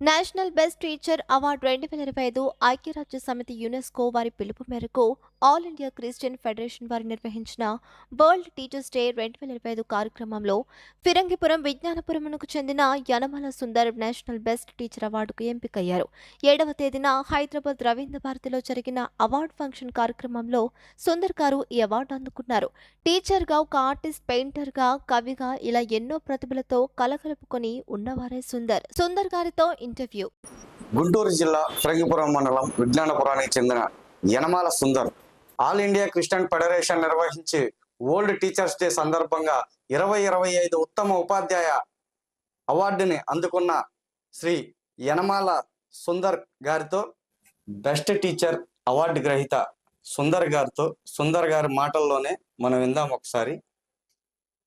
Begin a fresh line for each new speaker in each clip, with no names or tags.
National best teacher award రెండు వేల ఇరవై ఐదు ఐక్యరాజ్య సమితి యునెస్కో వారి పిలుపు మేరకు ఆల్ ఇండియా క్రిస్టియన్ ఫెడరేషన్ వారు నిర్వహించిన వరల్డ్ టీచర్స్ డే రెండు వేల ఇరవై ఐదు కార్యక్రమంలో ఫిరంగిపురం విజ్ఞానపురమునకు చెందిన Yanamala Sundar national best teacher అవార్డుకు ఎంపికయ్యారు. ఏడవ తేదీన హైదరాబాద్ రవీంద్ర భారతిలో జరిగిన అవార్డు ఫంక్షన్ కార్యక్రమంలో సుందర్ గారు ఈ అవార్డు అందుకున్నారు. టీచర్గా ఒక ఆర్టిస్ట్ పెయింటర్గా కవిగా ఇలా ఎన్నో ప్రతిభలతో కలగలుపుకొని ఉన్నవారే సుందర్. సుందర్ గారితో ఇంటర్వ్యూ.
గుంటూరు జిల్లా ఫిరంగిపురం మండలం విజ్ఞానపురానికి చెందిన Yanamala Sundar All India Christian Federation నిర్వహించి వరల్డ్ టీచర్స్ డే సందర్భంగా ఇరవై ఇరవై ఐదు ఉత్తమ ఉపాధ్యాయ అవార్డుని అందుకున్న శ్రీ యనమాల సుందర్ గారితో బెస్ట్ టీచర్ అవార్డు గ్రహీత సుందర్ గారితో సుందర్ గారి మాటల్లోనే మనం విందాం ఒకసారి.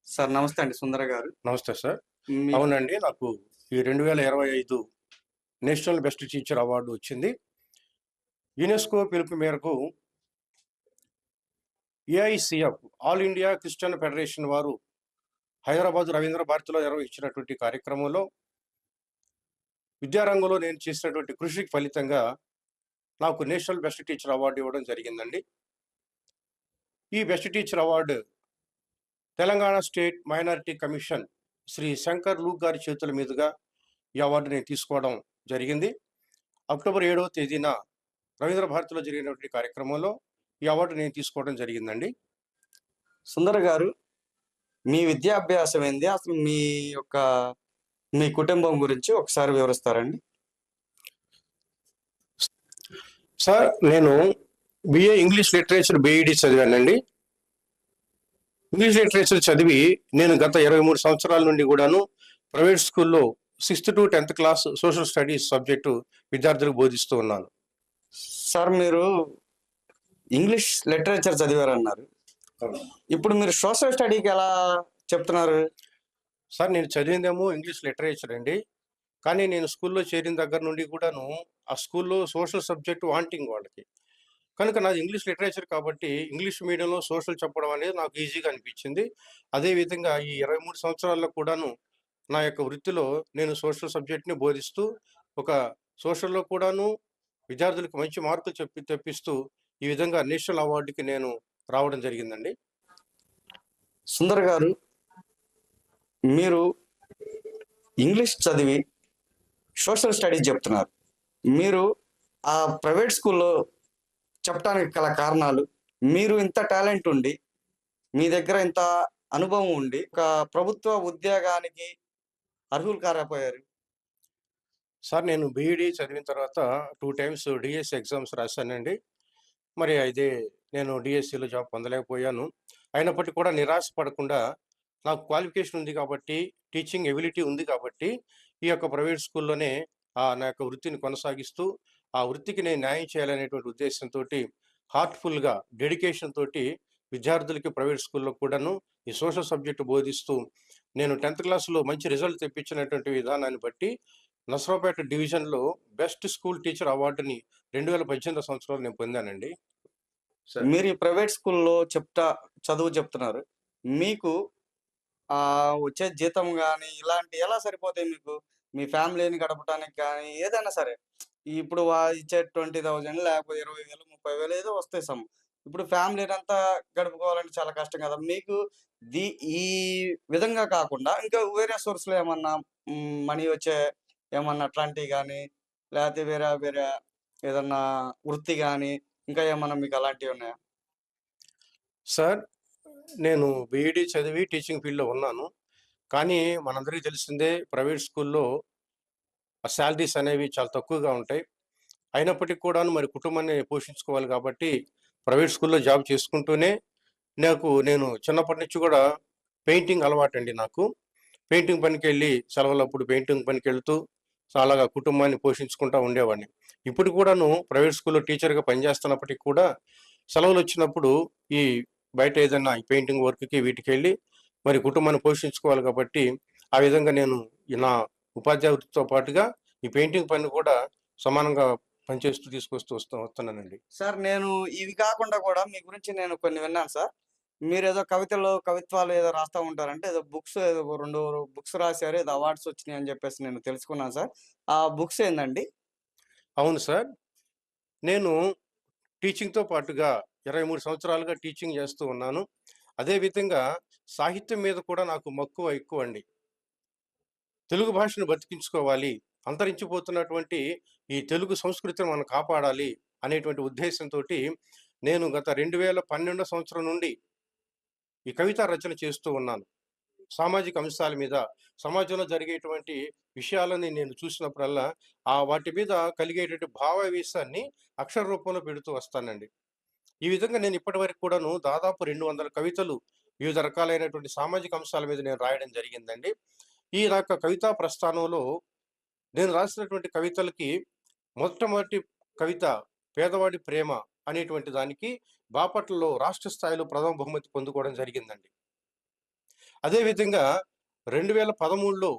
సార్ నమస్తే అండి సుందర్ గారు.
నమస్తే సార్. అవునండి నాకు ఈ రెండు వేల ఇరవై ఐదు నేషనల్ బెస్ట్ టీచర్ అవార్డు వచ్చింది. యునెస్కో పిలుపు మేరకు AICF All India Christian Federation వారు హైదరాబాద్ రవీంద్ర భారతిలో నిర్వహించినటువంటి కార్యక్రమంలో విద్యారంగంలో నేను చేసినటువంటి కృషికి ఫలితంగా నాకు నేషనల్ బెస్ట్ టీచర్ అవార్డు ఇవ్వడం జరిగిందండి. ఈ best teacher award Telangana state minority commission Shri Shankar Luke గారి చేతుల మీదుగా ఈ అవార్డు నేను తీసుకోవడం జరిగింది. అక్టోబర్ ఏడవ తేదీన రవీంద్ర భారతిలో జరిగినటువంటి కార్యక్రమంలో ఈ అవార్డు నేను తీసుకోవడం జరిగిందండి.
సుందర్ గారు మీ విద్యాభ్యాసం ఏంది? అసలు మీ యొక్క మీ కుటుంబం గురించి ఒకసారి వివరిస్తారండి.
సార్ నేను బిఏ ఇంగ్లీష్ లిటరేచర్ బిఈడి చదివానండి. ఇంగ్లీష్ లిటరేచర్ చదివి నేను గత ఇరవై మూడు సంవత్సరాల నుండి కూడాను ప్రైవేట్ స్కూల్లో sixth to tenth class social studies subject విద్యార్థులకు బోధిస్తూ ఉన్నాను.
సార్ మీరు ఇంగ్లీష్ లిటరేచర్ చదివారన్నారు. ఇప్పుడు మీరు సోషల్ స్టడీకి ఎలా చెప్తున్నారు?
సార్ నేను చదివిందేమో ఇంగ్లీష్ లిటరేచర్ అండి. కానీ నేను స్కూల్లో చేరిన దగ్గర నుండి కూడాను ఆ స్కూల్లో సోషల్ సబ్జెక్ట్ వాంటింగ్ వాళ్ళకి. కనుక నాది ఇంగ్లీష్ లిటరేచర్ కాబట్టి ఇంగ్లీష్ మీడియంలో సోషల్ చెప్పడం అనేది నాకు ఈజీగా అనిపించింది. అదేవిధంగా ఈ ఇరవై మూడు సంవత్సరాల్లో కూడాను నా యొక్క వృత్తిలో నేను సోషల్ సబ్జెక్ట్ని బోధిస్తూ ఒక సోషల్లో కూడాను విద్యార్థులకు మంచి మార్కులు చెప్పి తెప్పిస్తూ ఈ విధంగా నేషనల్ అవార్డుకి నేను రావడం జరిగిందండి.
సుందర్ గారు మీరు ఇంగ్లీష్ చదివి సోషల్ స్టడీస్ చెప్తున్నారు. మీరు ఆ ప్రైవేట్ స్కూల్లో చెప్పడానికి గల కారణాలు మీరు ఇంత టాలెంట్ ఉండి మీ దగ్గర ఇంత అనుభవం ఉండి ఒక ప్రభుత్వ ఉద్యోగానికి అర్హులు కారపోయారు?
సార్ నేను బీఈడి చదివిన తర్వాత టూ టైమ్స్ డిఎస్ ఎగ్జామ్స్ రాశానండి. మరి అయితే నేను డిఎస్సిలో జాబ్ పొందలేకపోయాను. అయినప్పటికీ కూడా నిరాశ పడకుండా నాకు క్వాలిఫికేషన్ ఉంది కాబట్టి టీచింగ్ ఎబిలిటీ ఉంది కాబట్టి ఈ యొక్క ప్రైవేట్ స్కూల్లోనే ఆ నా యొక్క వృత్తిని కొనసాగిస్తూ ఆ వృత్తికి నేను న్యాయం చేయాలనేటువంటి ఉద్దేశంతో హార్ట్ఫుల్గా డెడికేషన్ తోటి విద్యార్థులకి ప్రైవేట్ స్కూల్లో కూడాను ఈ సోషల్ సబ్జెక్టు బోధిస్తూ నేను టెన్త్ క్లాస్లో మంచి రిజల్ట్ తెప్పించినటువంటి విధానాన్ని బట్టి నసరావుపేట డివిజన్లో బెస్ట్ స్కూల్ టీచర్ అవార్డుని రెండు వేల పద్దెనిమిది సంవత్సరంలో నేను పొందానండి. సార్.
మీరు ఈ ప్రైవేట్ స్కూల్లో చెప్తా చదువు చెప్తున్నారు. మీకు ఆ వచ్చే జీతం కానీ ఇలాంటి ఎలా సరిపోతాయి మీకు? మీ ఫ్యామిలీని గడపడానికి కానీ ఏదైనా సరే. ఇప్పుడు వా- ఇచ్చే ట్వంటీ థౌజండ్ లేకపోతే ఇరవై వేలు ముప్పై వేలు ఏదో వస్తాయి సమ్. ఇప్పుడు ఫ్యామిలీని అంతా గడుపుకోవాలంటే చాలా కష్టం కదా. మీకు దీ ఈ విధంగా కాకుండా ఇంకా వేరే సోర్స్లో ఏమన్నా మనీ వచ్చే ఏమన్నా అట్లాంటివి కానీ లేకపోతే వేరే వేరే ఏదన్నా వృత్తి కానీ ఇంకా ఏమన్నా మీకు అలాంటివి ఉన్నాయా?
సార్ నేను బీఈడి చదివి టీచింగ్ ఫీల్డ్లో ఉన్నాను. కానీ మనందరికీ తెలిసిందే ప్రైవేట్ స్కూల్లో శాలరీస్ అనేవి చాలా తక్కువగా ఉంటాయి. అయినప్పటికీ కూడాను మరి కుటుంబాన్ని పోషించుకోవాలి కాబట్టి ప్రైవేట్ స్కూల్లో జాబ్ చేసుకుంటూనే నాకు నేను చిన్నప్పటి నుంచి కూడా పెయింటింగ్ అలవాటండి నాకు. పెయింటింగ్ పనికి వెళ్ళి సెలవులప్పుడు పెయింటింగ్ పనికి వెళ్తూ చాలాగా కుటుంబాన్ని పోషించుకుంటూ ఉండేవాడిని. ఇప్పుడు కూడాను ప్రైవేట్ స్కూల్లో టీచర్గా పనిచేస్తున్నప్పటికీ కూడా సెలవులు వచ్చినప్పుడు ఈ బయట ఏదైనా ఈ పెయింటింగ్ వర్క్కి వీటికి వెళ్ళి మరి కుటుంబాన్ని పోషించుకోవాలి కాబట్టి ఆ విధంగా నేను ఈ నా ఉపాధ్యాయ వృత్తితో పాటుగా ఈ పెయింటింగ్ పని కూడా సమానంగా పనిచేస్తూ తీసుకొస్తూ వస్తూ వస్తున్నానండి.
సార్ నేను ఇవి కాకుండా కూడా మీ గురించి నేను కొన్ని విన్నాను సార్. మీరు ఏదో కవితలు, కవిత్వాలు ఏదో రాస్తూ ఉంటారంటే ఏదో బుక్స్ ఏదో రెండు బుక్స్ రాశారు ఏదో అవార్డ్స్ వచ్చినాయి అని చెప్పేసి నేను తెలుసుకున్నాను సార్. ఆ బుక్స్ ఏందండి?
అవును సార్. నేను టీచింగ్‌తో పాటుగా 23 సంవత్సరాలుగా టీచింగ్ చేస్తూ ఉన్నాను. అదే విధంగా సాహిత్యం మీద కూడా నాకు మక్కువ ఎక్కువ అండి తెలుగు భాషను బతికించుకోవాలి. అంతరించిపోతున్నటువంటి ఈ తెలుగు సంస్కృతిని మనం కాపాడాలి అనేటువంటి ఉద్దేశంతోటి నేను గత 2012 సంవత్సరం నుండి ఈ కవితా రచన చేస్తూ ఉన్నాను. సామాజిక అంశాల మీద, సమాజంలో జరిగేటువంటి విషయాలని నేను చూసినప్పుడల్లా ఆ వాటి మీద కలిగేటువంటి భావావేశాన్ని అక్షర రూపంలో పెడుతూ వస్తానండి. ఈ విధంగా నేను ఇప్పటివరకు కూడాను దాదాపు 200 కవితలు వివిధ రకాలైనటువంటి సామాజిక అంశాల మీద నేను రాయడం జరిగిందండి. ఈ యొక్క కవితా ప్రస్థానంలో నేను రాసినటువంటి కవితలకి మొట్టమొదటి కవిత 'పేదవాడి ప్రేమ' అనేటువంటి దానికి బాపట్లలో రాష్ట్ర స్థాయిలో ప్రథమ బహుమతి పొందుకోవడం జరిగిందండి. అదే విధంగా 2013లో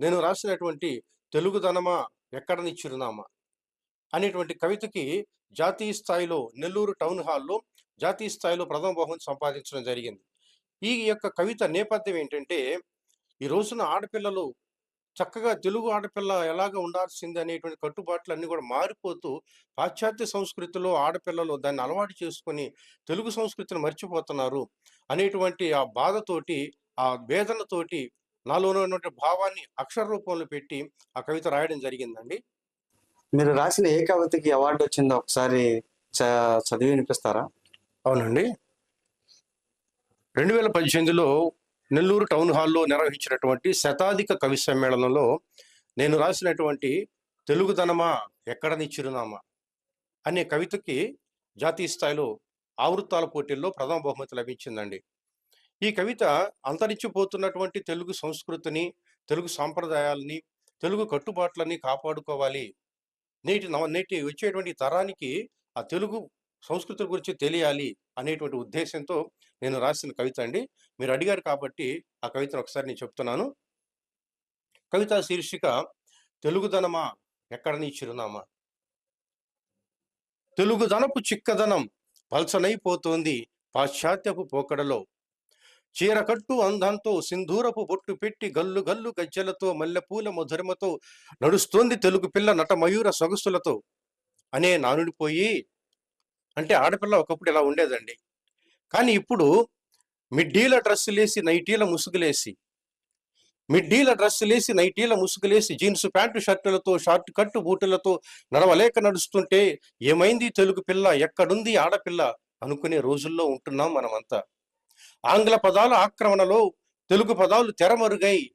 నేను రాసినటువంటి 'తెలుగుదనమా ఎక్కడ నీ చిరునామా' అనేటువంటి కవితకి జాతీయ స్థాయిలో నెల్లూరు టౌన్ హాల్‌లో జాతీయ స్థాయిలో ప్రథమ బహుమతి సంపాదించడం జరిగింది. ఈ యొక్క కవిత నేపథ్యం ఏంటంటే, ఈ రోజున ఆడపిల్లలు చక్కగా తెలుగు ఆడపిల్ల ఎలాగా ఉండాల్సింది అనేటువంటి కట్టుబాట్లన్నీ కూడా మారిపోతూ పాశ్చాత్య సంస్కృతిలో ఆడపిల్లలు దాన్ని అలవాటు చేసుకొని తెలుగు సంస్కృతిని మర్చిపోతున్నారు అనేటువంటి ఆ బాధతోటి, ఆ వేదనతోటి నాలో ఉన్నటువంటి భావాన్ని అక్షర రూపంలో పెట్టి ఆ కవిత రాయడం జరిగిందండి.
మీరు రాసిన ఏ కవితకి అవార్డ్ వచ్చిందో ఒకసారి చ చదివి వినిపిస్తారా?
అవునండి. 2018లో నెల్లూరు టౌన్ హాల్‌లో నిర్వహించినటువంటి శతాధిక కవి సమ్మేళనంలో నేను రాసినటువంటి 'తెలుగుదనమా ఎక్కడని చిరునామా' అనే కవితకి జాతీయ స్థాయిలో ఆవృత్తాల పోటీల్లో ప్రథమ బహుమతి లభించిందండి. ఈ కవిత అంతరించిపోతున్నటువంటి తెలుగు సంస్కృతిని, తెలుగు సాంప్రదాయాలని, తెలుగు కట్టుబాట్లని కాపాడుకోవాలి. నేటి నేటి వచ్చేటువంటి తరానికి ఆ తెలుగు సంస్కృతుల గురించి తెలియాలి అనేటువంటి ఉద్దేశంతో నేను రాసిన కవిత అండి. మీరు అడిగారు కాబట్టి ఆ కవితను ఒకసారి నేను చెప్తున్నాను. కవితా శీర్షిక 'తెలుగుదనమా ఎక్కడ నీ చిరునామా' తెలుగుదనపు చిక్కదనం పల్చనైపోతోంది పాశ్చాత్యపు పోకడలో. చీరకట్టు అందంతో సింధూరపు బొట్టు పెట్టి గల్లు గల్లు గజ్జెలతో మల్లెపూల మధురిమతో నడుస్తోంది తెలుగు పిల్ల నటమయూర సొగసులతో అనే నానుడిపోయి అంటే ఆడపిల్ల ఒకప్పుడు ఇలా ఉండేదండి. కానీ ఇప్పుడు మిడ్డీల డ్రెస్సులేసి నైటీల ముసుగులేసి మిడ్డీల డ్రెస్సులేసి నైటీల ముసుగులేసి జీన్స్ ప్యాంటు షర్టులతో షార్ట్ కట్ బూటులతో నడవలేక నడుస్తుంటే ఏమైంది తెలుగు పిల్ల ఎక్కడుంది ఆడపిల్ల అనుకునే రోజుల్లో ఉంటున్నాం మనమంతా. ఆంగ్ల పదాల ఆక్రమణలో తెలుగు పదాలు తెరమరుగై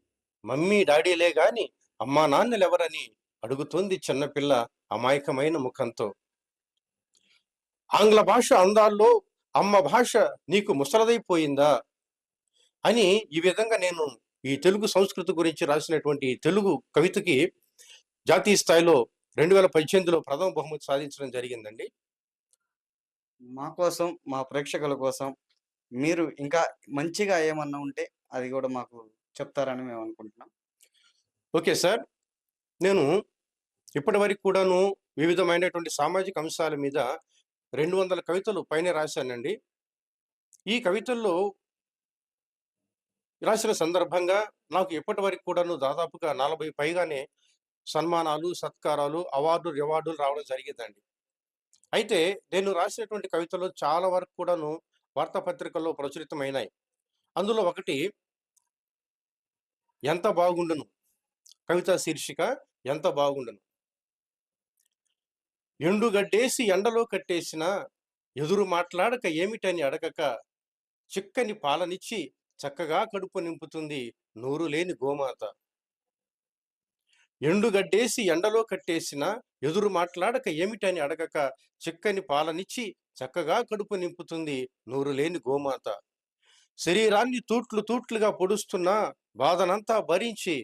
మమ్మీ డాడీలే గాని అమ్మా నాన్నలెవరని అడుగుతోంది చిన్నపిల్ల అమాయకమైన ముఖంతో. ఆంగ్ల భాష అందాల్లో అమ్మ భాష నీకు ముసలదైపోయిందా? అని ఈ విధంగా నేను ఈ తెలుగు సంస్కృతి గురించి రాసినటువంటి తెలుగు కవితకి జాతీయ స్థాయిలో 2018లో ప్రథమ బహుమతి సాధించడం జరిగిందండి.
మా కోసం, మా ప్రేక్షకుల కోసం మీరు ఇంకా మంచిగా ఏమన్నా ఉంటే అది గూడా మాకు చెప్తారని మేము అనుకుంటున్నాం.
Okay sir. నేను ఇప్పటివరకు కూడాను వివిధమైనటువంటి సామాజిక అంశాల మీద 200 కవితలు పైన రాశానండి. ఈ కవితల్లో రాసిన సందర్భంగా నాకు ఇప్పటి వరకు కూడాను దాదాపుగా 40 పైగానే సన్మానాలు, సత్కారాలు, అవార్డులు, రివార్డులు రావడం జరిగిందండి. అయితే నేను రాసినటువంటి కవితలు చాలా వరకు కూడాను వార్తాపత్రికల్లో ప్రచురితమైనాయి. అందులో ఒకటి 'ఎంత బాగుండును' కవిత శీర్షిక 'ఎంత బాగుండును'. ఎండుగడ్డేసి ఎండలో కట్టేసినా ఎదురు మాట్లాడక ఏమిటని అడగక చిక్కని పాలనిచ్చి చక్కగా కడుపు నింపుతుంది నోరు లేని గోమాత. ఎండుగడ్డేసి ఎండలో కట్టేసినా ఎదురు మాట్లాడక ఏమిటని అడగక చిక్కని పాలనిచ్చి చక్కగా కడుపు నింపుతుంది నోరు లేని గోమాత. శరీరాన్ని తూట్లు తూట్లుగా పొడుస్తున్నా బాధనంతా భరించి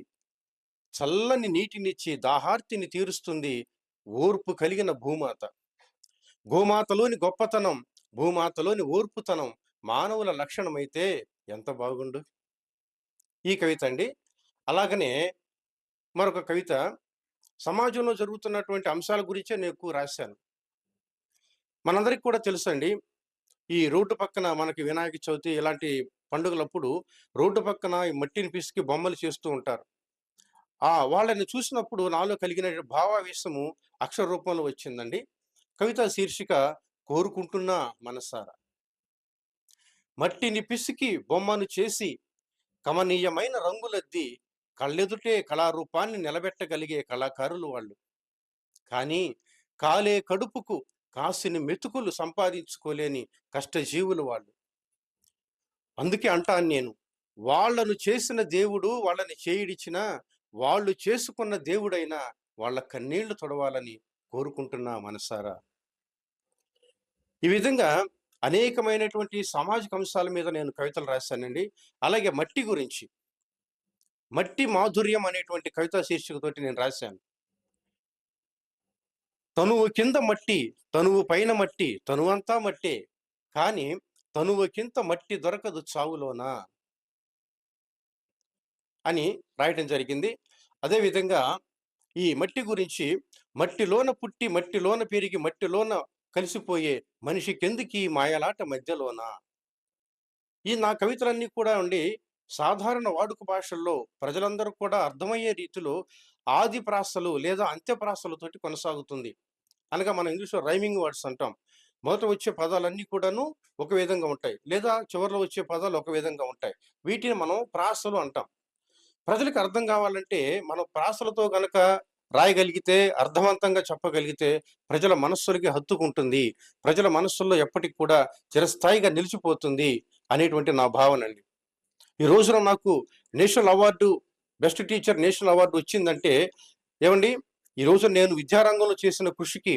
చల్లని నీటినిచ్చి దాహార్తిని తీరుస్తుంది ఓర్పు కలిగిన భూమాత. గోమాతలోని గొప్పతనం, భూమాతలోని ఓర్పుతనం మానవుల లక్షణమైతే ఎంత బాగుండు. ఈ కవిత అండి. అలాగనే మరొక కవిత సమాజంలో జరుగుతున్నటువంటి అంశాల గురించే నేను ఎక్కువ రాశాను. మనందరికి కూడా తెలుసండి. ఈ రోడ్డు పక్కన మనకి వినాయక చవితి ఇలాంటి పండుగలప్పుడు రోడ్డు పక్కన ఈ మట్టిని పిసికి బొమ్మలు చేస్తూ ఉంటారు. ఆ! వాళ్ళని చూసినప్పుడు నాలో కలిగిన భావావేశము అక్షర రూపంలో వచ్చిందండి. కవిత శీర్షిక 'కోరుకుంటున్నా మనసారా'. మట్టిని పిసికి బొమ్మను చేసి కమనీయమైన రంగులద్ది కళ్ళెదుటే కళారూపాన్ని నిలబెట్టగలిగే కళాకారులు వాళ్ళు. కానీ కాలే కడుపుకు కాసిని మెతుకులు సంపాదించుకోలేని కష్టజీవులు వాళ్ళు. అందుకే అంటాను నేను. వాళ్ళను చేసిన దేవుడు వాళ్ళని చేయిడిచినా వాళ్ళు చేసుకున్న దేవుడైనా వాళ్ళ కన్నీళ్ళు తొడవాలని కోరుకుంటున్నా మనసారా. ఈ విధంగా అనేకమైనటువంటి సామాజిక అంశాల మీద నేను కవితలు రాశానండి. అలాగే మట్టి గురించి. 'మట్టి మాధుర్యం' అనేటువంటి కవితా శీర్షికతోటి నేను రాశాను. తనువు కింద మట్టి, తనువు పైన మట్టి, తనువంతా మట్టే. కానీ తనువుకింత మట్టి దొరకదు చావులోన. అని రాయటం జరిగింది. అదేవిధంగా ఈ మట్టి గురించి మట్టిలోన పుట్టి, మట్టిలోన పెరిగి, మట్టిలోన కలిసిపోయే మనిషికెందుకీ మాయలాట మధ్యలోన. ఈ నా కవితలన్నీ కూడా ఉండి సాధారణ వాడుక భాషల్లో ప్రజలందరూ కూడా అర్థమయ్యే రీతిలో ఆది ప్రాసలు లేదా అంత్యప్రాసలతోటి కొనసాగుతుంది. అనగా మనం ఇంగ్లీష్‌లో రైమింగ్ వర్డ్స్ అంటాం. మొదట వచ్చే పదాలన్నీ కూడాను ఒక విధంగా ఉంటాయి. లేదా చివరిలో వచ్చే పదాలు ఒక విధంగా ఉంటాయి. వీటిని మనం ప్రాసలు అంటాం. ప్రజలకు అర్థం కావాలంటే మనం ప్రాసలతో గనక రాయగలిగితే, అర్థవంతంగా చెప్పగలిగితే ప్రజల మనస్సులకి హత్తుకుంటుంది. ప్రజల మనస్సుల్లో ఎప్పటికి కూడా చిరస్థాయిగా నిలిచిపోతుంది అనేటువంటి నా భావన అండి ఈ రోజున నాకు national award best teacher national award వచ్చిందంటే ఏమండి ఈ రోజు నేను విద్యారంగంలో చేసిన కృషికి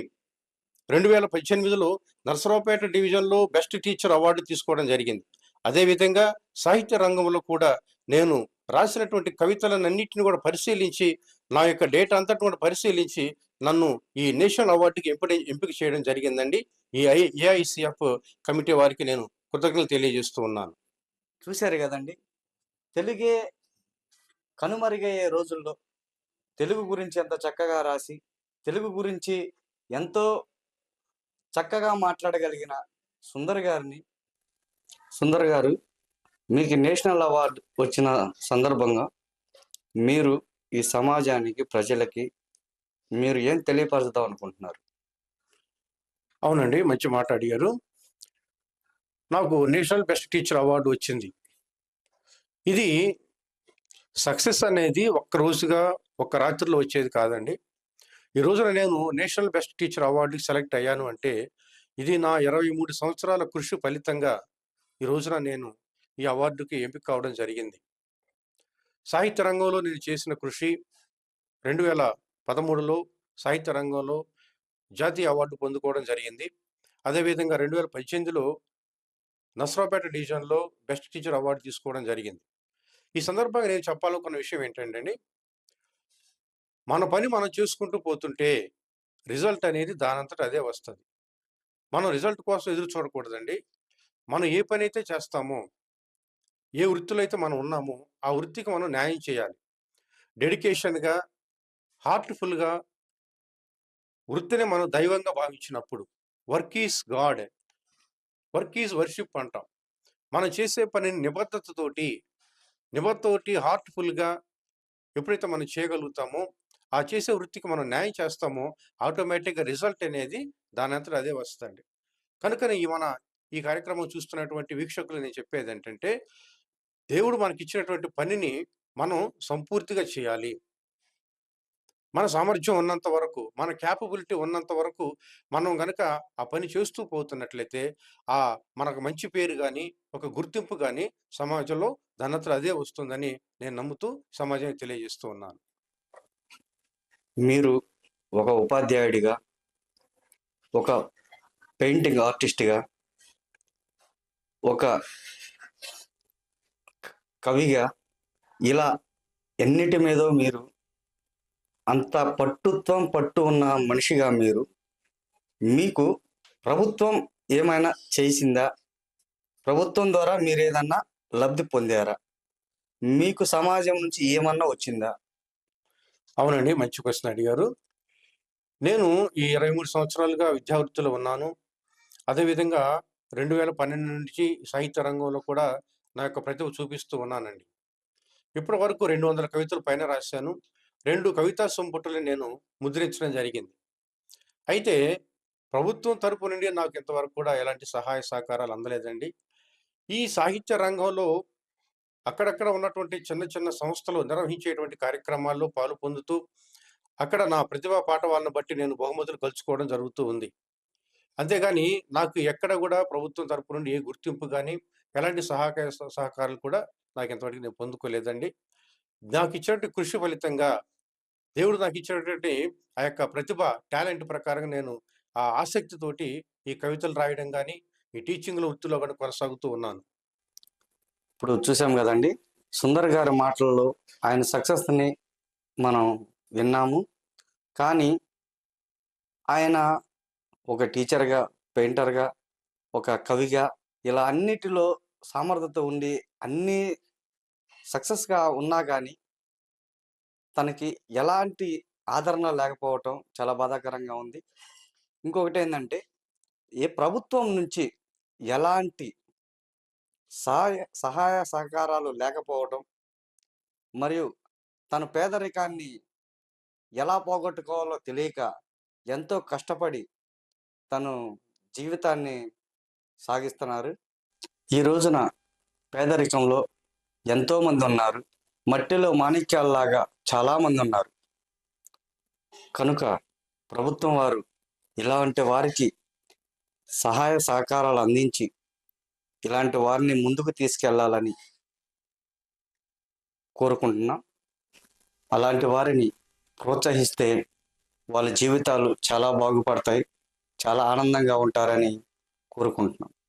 2018లో నరసరావుపేట డివిజన్‌లో బెస్ట్ టీచర్ అవార్డు తీసుకోవడం జరిగింది. అదేవిధంగా సాహిత్య రంగంలో కూడా నేను రాసినటువంటి కవితలన్నింటిని కూడా పరిశీలించి, నా యొక్క డేటా అంతటి కూడా పరిశీలించి నన్ను ఈ నేషనల్ అవార్డుకి ఎంపిక ఎంపిక చేయడం జరిగిందండి. ఈ ఐ ఏఐసిఎఫ్ కమిటీ వారికి నేను కృతజ్ఞతలు తెలియజేస్తూ ఉన్నాను.
చూశారు కదండి తెలుగే కనుమరుగయ్యే రోజుల్లో తెలుగు గురించి ఎంత చక్కగా రాసి, తెలుగు గురించి ఎంతో చక్కగా మాట్లాడగలిగిన సుందర్ గారిని సుందర్ గారు మీకు నేషనల్ అవార్డు వచ్చిన సందర్భంగా మీరు ఈ సమాజానికి, ప్రజలకి మీరు ఏం తెలియపరుద్దాం అనుకుంటున్నారు?
అవునండి. మంచి మాట అడిగారు. నాకు నేషనల్ బెస్ట్ టీచర్ అవార్డు వచ్చింది. ఇది సక్సెస్ అనేది ఒక్క రోజుగా, ఒక్క రాత్రిలో వచ్చేది కాదండి. ఈ రోజున నేను నేషనల్ బెస్ట్ టీచర్ అవార్డుకి సెలెక్ట్ అయ్యాను అంటే, ఇది నా 23 సంవత్సరాల కృషి ఫలితంగా ఈ రోజున నేను ఈ అవార్డుకి ఎంపిక కావడం జరిగింది. సాహిత్య రంగంలో నేను చేసిన కృషి 2013లో సాహిత్య రంగంలో జాతీయ అవార్డు పొందుకోవడం జరిగింది. అదేవిధంగా రెండు వేల పద్దెనిమిదిలో నసరాపేట డివిజన్‌లో బెస్ట్ టీచర్ అవార్డు తీసుకోవడం జరిగింది. ఈ సందర్భంగా నేను చెప్పాలనుకున్న విషయం ఏంటంటే అండి మన పని మనం చేసుకుంటూ పోతుంటే రిజల్ట్ అనేది దానంతట అదే వస్తుంది మనం రిజల్ట్ కోసం ఎదురు చూడకూడదండి. మనం ఏ పని అయితే చేస్తామో, ఏ వృత్తిలో అయితే మనం ఉన్నామో, ఆ వృత్తికి మనం న్యాయం చేయాలి. డెడికేషన్‌గా, హార్ట్‌ఫుల్‌గా వృత్తిని మనం దైవంగా భావించినప్పుడు work is God. Work is worship అంటాం. మనం చేసే పనిని నిబద్ధతతోటి, నిబద్ధతోటి హార్ట్‌ఫుల్‌గా ఎప్పుడైతే మనం చేయగలుగుతామో, ఆ చేసే వృత్తికి మనం న్యాయం చేస్తామో ఆటోమేటిక్‌గా రిజల్ట్ అనేది దాని అంతా అదే వస్తుంది కనుకనే ఈ మన ఈ కార్యక్రమం చూస్తున్నటువంటి వీక్షకులు నేను చెప్పేది ఏంటంటే దేవుడు మనకిచ్చినటువంటి పనిని మనం సంపూర్తిగా చేయాలి. మన సామర్థ్యం ఉన్నంత వరకు, మన క్యాపబిలిటీ ఉన్నంత వరకు మనం గనక ఆ పని చేస్తూ పోతున్నట్లయితే, ఆ మనకు మంచి పేరు కానీ ఒక గుర్తింపు కానీ సమాజంలో దానంతట అదే వస్తుందని నేను నమ్ముతూ సమాజానికి తెలియజేస్తూ ఉన్నాను.
మీరు ఒక ఉపాధ్యాయుడిగా, ఒక పెయింటింగ్ ఆర్టిస్ట్‌గా ఒక కవిగా ఇలా ఎన్నిటి మీదో మీరు అంత పట్టుత్వం, పట్టు ఉన్న మనిషిగా మీరు, మీకు ప్రభుత్వం ఏమైనా చేసిందా? ప్రభుత్వం ద్వారా మీరు ఏదన్నా లబ్ధి పొందారా? మీకు సమాజం నుంచి ఏమన్నా వచ్చిందా?
అవునండి. మంచి క్వశ్చన్ అడిగారు. నేను ఈ 23 సంవత్సరాలుగా విద్యావృత్తిలో ఉన్నాను. అదే విధంగా రెండు వేల పన్నెండు నుంచి సాహిత్య రంగంలో కూడా నా యొక్క ప్రతిభ చూపిస్తూ ఉన్నానండి. ఇప్పటి వరకు రెండు వందల కవితలు పైన రాశాను. రెండు కవితా సంపుటలు నేను ముద్రించడం జరిగింది. అయితే ప్రభుత్వం తరపు నుండి నాకు ఇంతవరకు కూడా ఎలాంటి సహాయ సహకారాలు అందలేదండి. ఈ సాహిత్య రంగంలో అక్కడక్కడ ఉన్నటువంటి చిన్న చిన్న సంస్థలు నిర్వహించేటువంటి కార్యక్రమాల్లో పాలు పొందుతూ అక్కడ నా ప్రతిభా పాఠవాలను బట్టి నేను బహుమతులు కలుసుకోవడం జరుగుతూ ఉంది. అంతేగాని నాకు ఎక్కడ కూడా ప్రభుత్వం తరపు నుండి ఏ గుర్తింపు కానీ ఎలాంటి సహకార సహకారాలు కూడా నాకు ఇంతవరకు నేను పొందుకోలేదండి. నాకు ఇచ్చినటువంటి కృషి ఫలితంగా దేవుడు నాకు ఇచ్చినటువంటి ఆ యొక్క ప్రతిభ టాలెంట్ ప్రకారం నేను ఆ ఆసక్తితోటి ఈ కవితలు రాయడం కానీ ఈ టీచింగ్లో వృత్తిలో కూడా కొనసాగుతూ ఉన్నాను.
ఇప్పుడు చూసాం కదండి సుందర్ గారి మాటల్లో ఆయన సక్సెస్ని మనం విన్నాము. కానీ ఆయన ఒక టీచర్గా పెయింటర్గా ఒక కవిగా ఇలా అన్నిటిలో సామర్థ్యత ఉండి అన్ని సక్సెస్గా ఉన్నా కానీ తనకి ఎలాంటి ఆదరణ లేకపోవటం చాలా బాధాకరంగా ఉంది. ఇంకొకటి ఏంటంటే ఏ ప్రభుత్వం నుంచి ఎలాంటి సహాయ సహాయ సహకారాలు లేకపోవడం మరియు తన పేదరికాన్ని ఎలా పోగొట్టుకోవాలో తెలియక ఎంతో కష్టపడి తను జీవితాన్ని సాగిస్తున్నారు. ఈ రోజున పేదరికంలో ఎంతోమంది ఉన్నారు. మట్టిలో మాణిక్యాలలాగా చాలామంది ఉన్నారు. కనుక ప్రభుత్వం వారు ఇలాంటి వారికి సహాయ సహకారాలు అందించి ఇలాంటి వారిని ముందుకు తీసుకెళ్ళాలని కోరుకుంటున్నాం. అలాంటి వారిని ప్రోత్సహిస్తే వాళ్ళ జీవితాలు చాలా బాగుపడతాయి. చాలా ఆనందంగా ఉంటారని కోరుకుంటున్నాం.